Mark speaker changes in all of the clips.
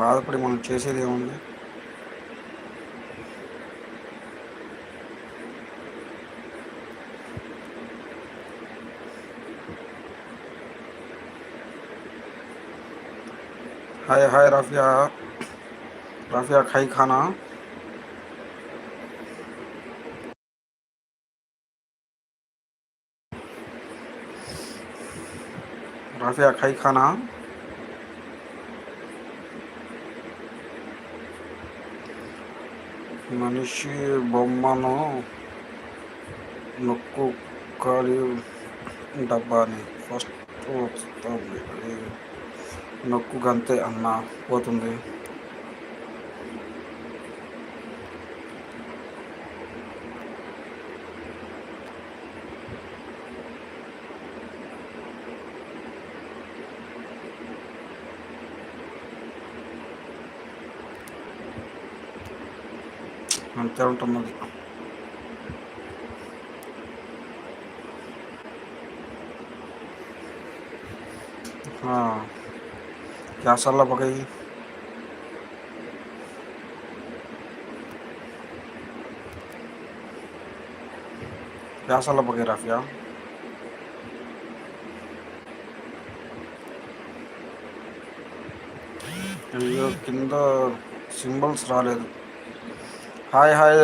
Speaker 1: బాధపడి మనం చేసేది ఏముంది हाय हाय राफिया राफिया खाई खाना राफिया खाई खाना మనిషి బొమ్మను నొక్కు ఖాళీ డబ్బాని ఫస్ట్ వస్తుంది నొక్కు గంతే అన్న పోతుంది. అంతే ఉంటుంది हाँ क्या सलाह पकई क्या सलाह पकई राफिया అయ్యో కింద సింబల్స్ రాలేదు హాయ్ హాయ్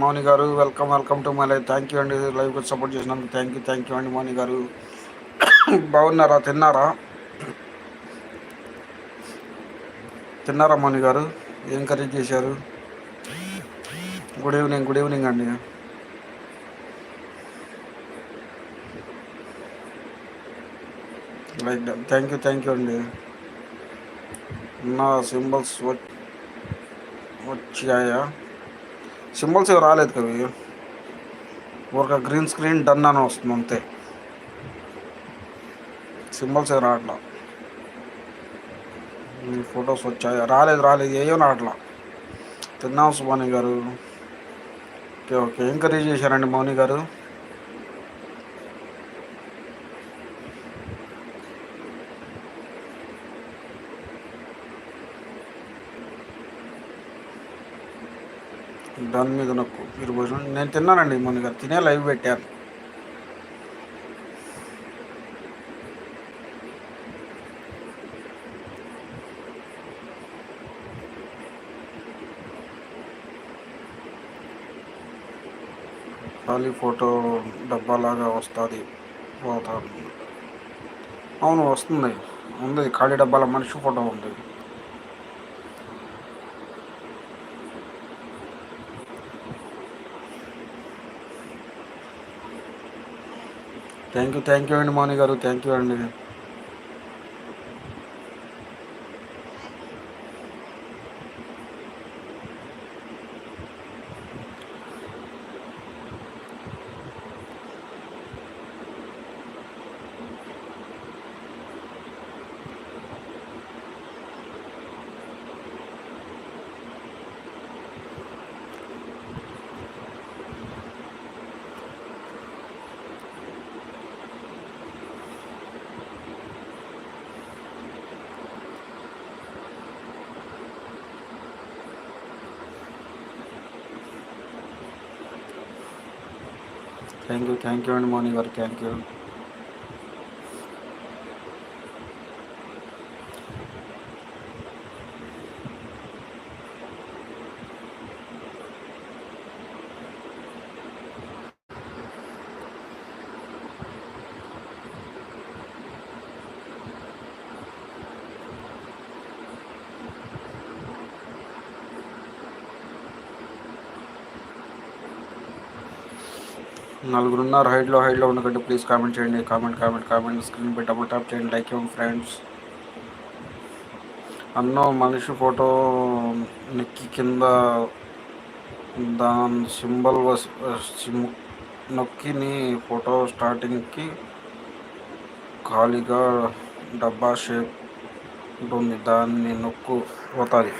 Speaker 1: మౌని గారు. Welcome welcome to my life. Thank you అండి లైవ్కి సపోర్ట్ చేసినందుకు థ్యాంక్ యూ థ్యాంక్ యూ అండి మౌని గారు. బాగున్నారా? తిన్నారా? తిన్నారా మౌని గారు? ఏం కర్రీ చేశారు? గుడ్ ఈవినింగ్ గుడ్ ఈవినింగ్ అండి. Like thank you thank you అండి. నా సింబల్స్ వచ్చాయా? సింబల్స్ ఏవి రాలేదు కవి ఒక గ్రీన్ స్క్రీన్ డన్ అని వస్తుంది అంతే. సింబల్స్ ఏవి రావట్లా. మీ ఫొటోస్ వచ్చాయా? రాలేదు రాలేదు. ఏయో రావట్లా. తిన్నాం సుమాని గారు. Okay okay. ఎంకరేజ్ చేశారండి మౌని గారు? దాని మీద నొక్కు. మీరు భోజనం నేను తిన్నానండి మొన్న తినే లైవ్ పెట్టాను. ఖాళీ ఫోటో డబ్బాలాగా వస్తుంది పోతా. అవును వస్తుంది. ఉంది ఖాళీ డబ్బాల మనిషి ఫోటో ఉంది. థ్యాంక్ యూ థ్యాంక్ యూ అండి మౌని గారు థ్యాంక్ యూ అండి. thank you thank you and morning work. thank you నలుగురున్నారు హైట్లో హైట్లో ఉండకండి. ప్లీజ్ కామెంట్ చేయండి. Comment comment comment. స్క్రీన్ పై డబుల్ టాప్ చేయండి. లైక్ ఇవ్వండి ఫ్రెండ్స్. అన్నో మనిషి ఫోటో నెక్కి కింద దాని సింబల్ నొక్కిని ఫోటో స్టార్టింగ్కి ఖాళీగా డబ్బా షేప్ ఉంటుంది. దాన్ని నొక్కు పోతుంది.